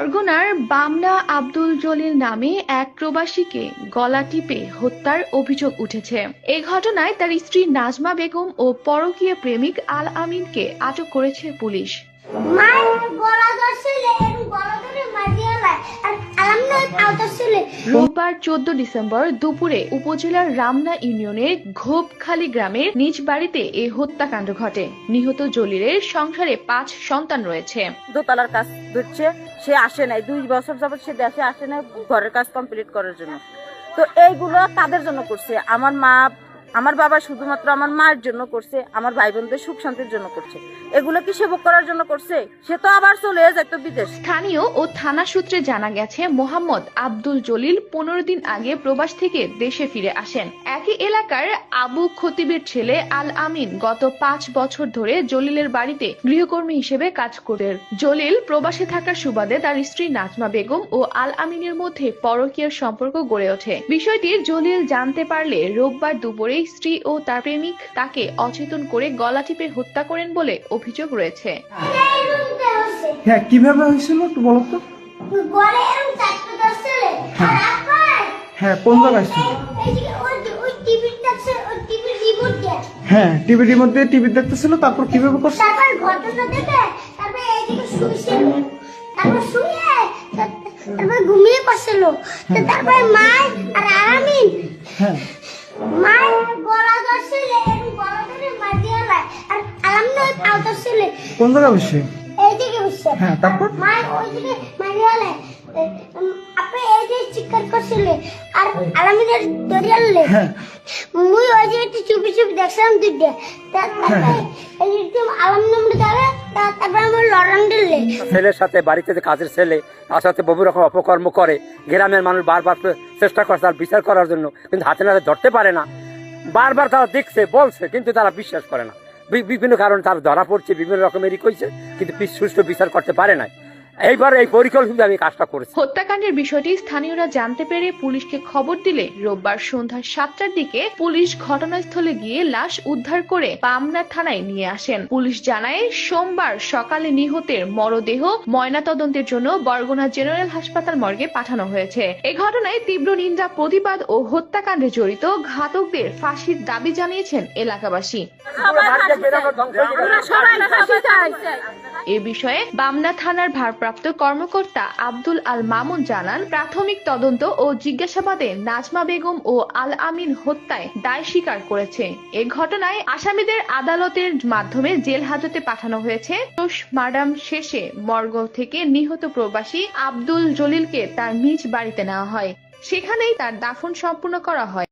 বরগুনার বামনা আব্দুল জলিল নামে এক প্রবাসীকে গলা টিপে হত্যার অভিযোগ উঠেছে। এ ঘটনায় তার স্ত্রী নাজমা বেগম ও পরকীয় প্রেমিক আল আমিনকে আটক করেছে পুলিশ। রোববার চোদ্দ ডিসেম্বর দুপুরে উপজেলার রামনা ইউনিয়নের ঘোপখালী গ্রামের নিজ বাড়িতে এই হত্যাকাণ্ড ঘটে। নিহত জলিলের সংসারে পাঁচ সন্তান রয়েছে। দোতলার কাজ ধরছে সে আসে নাই। দুই বছর যাবৎ সে দেশে আসে নাই, ঘরের কাজ কমপ্লিট করার জন্য। তো এইগুলো তাদের জন্য করছে। আমার মা আমার বাবা শুধুমাত্র আমার মায়ের জন্য করছে, আমার ভাই বোনদের সুখ শান্তির জন্য করছে। এগুলো কি সেবক করার জন্য করছে? সে তো আবার চলে যেত বিদেশ। স্থানীয় ও থানা সূত্রে জানা গেছে, মোহাম্মদ আব্দুল জলিল পনেরো দিন আগে প্রবাস থেকে দেশে ফিরে আসেন। একই এলাকার আবু খতিবের ছেলে আল আমিন গত পাঁচ বছর ধরে জলিলের বাড়িতে গৃহকর্মী হিসেবে কাজ করতেন জলিল প্রবাসে থাকার সুবাদে তার স্ত্রী নাজমা বেগম ও আল আমিনের মধ্যে পরকীয় সম্পর্ক গড়ে ওঠে। বিষয়টি জলিল জানতে পারলে রোববার দুপুরে স্ত্রী ও তার প্রেমিক তাকে অচেতন করে গলা টিপে হত্যা করেন বলে অভিযোগ রয়েছে। হ্যাঁ কীভাবে হয়েছিল একটু বলো তো? হ্যাঁ কোন জায়গায় ছিল এই যে ওই ওই টিভির দেখছে ওই টিভির রিমোট দিয়ে হ্যাঁ মধ্যে টিভি দেখতেছিল তারপর কীভাবে করছে? তারপর ঘটনা দেখে তারপর এইদিকে শুয়েছিল তারপর শুয়ে তারপর ঘুমিয়ে পড়ছিল। তারপর মায় আর আরামিন হ্যাঁ। মায় কোন জায়গায় বসে? এইদিকে হ্যাঁ তারপর? মায় ওইদিকে মারিয়ে আপনি এই যে চিৎকার করছিলে আর আলামিনের দরিয়ালে হ্যাঁ। মুই ওই যে একটু চুপি চুপি দেখছিলাম দুইটা তারপরে এই যে আলাম নম্বর যাবে তারপরে আমার লড়ান দিলে ছেলের সাথে বাড়িতে যে কাজের ছেলে তার সাথে বহু রকম অপকর্ম করে গ্রামের মানুষ বারবার চেষ্টা করে তার বিচার করার জন্য কিন্তু হাতে নাতে ধরতে পারে না। বারবার তারা দেখছে, বলছে, কিন্তু তারা বিশ্বাস করে না। বিভিন্ন কারণে তারা ধরা পড়ছে, বিভিন্ন রকমেরই কইছে, কিন্তু সুষ্ঠু বিচার করতে পারে না এইবার এই পরিকল্পিত আমি কাজটা করেছি। হত্যাকাণ্ডের বিষয়টি স্থানীয়রা জানতে পেরে পুলিশকে খবর দিলে রোববার সন্ধ্যা সাতটার দিকে পুলিশ ঘটনাস্থলে গিয়ে লাশ উদ্ধার করে পামনা থানায় নিয়ে আসেন। পুলিশ জানায় সোমবার সকালে নিহতের মরদেহ ময়নাতদন্তের জন্য বরগুনা জেনারেল হাসপাতাল মর্গে পাঠানো হয়েছে। এ ঘটনায় তীব্র নিন্দা প্রতিবাদ ও হত্যাকাণ্ডে জড়িত ঘাতকদের ফাঁসির দাবি জানিয়েছেন এলাকাবাসী। এ বিষয়ে বামনা থানার ভারপ্রাপ্ত কর্মকর্তা আব্দুল আল মামুন জানান, প্রাথমিক তদন্ত ও জিজ্ঞাসাবাদে নাজমা বেগম ও আল আমিন হত্যায় দায় স্বীকার করেছে। এ ঘটনায় আসামিদের আদালতের মাধ্যমে জেল হাজতে পাঠানো হয়েছে। মাডাম শেষে মর্গ থেকে নিহত প্রবাসী আব্দুল জলিলকে তার নিজ বাড়িতে নেওয়া হয়। সেখানেই তার দাফন সম্পূর্ণ করা হয়।